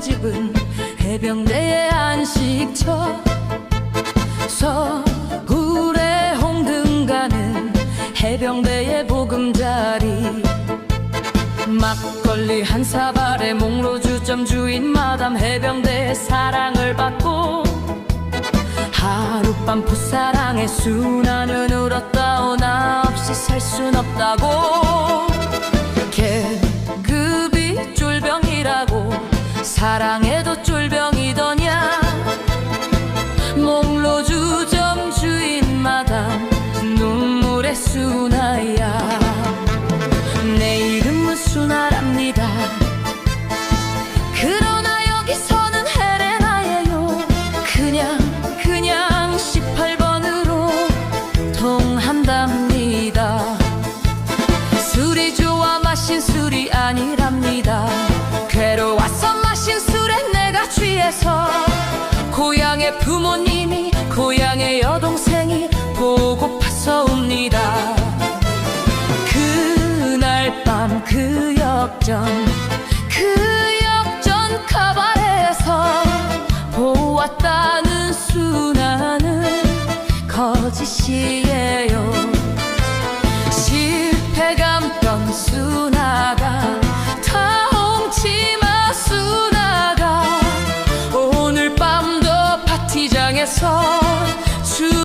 고집은 해병대의 안식처 서울의 홍등가는 해병대의 보금자리. 막걸리 한 사발에 목로주점 주인 마담 해병대의 사랑을 받고 하룻밤 풋사랑의 순환은 울었다 오 나 없이 살 순 없다고. 계 사랑해도 쫄병이더냐? 목로 주점 주인 마담 눈물의 순아야. 내 이름은 순아랍니다. 그러나 여기서는 헤레나예요. 그냥 그냥 18번으로 통한답니다. 술이 좋아 마신 술이 아니랍니다 집에서 고향의 부모님이 고향의 여동생이 보고팠어옵니다. 그날 밤 그 역전 그 역전 카바레에서 보았다는 수나는 거짓이에요. 세상에서 주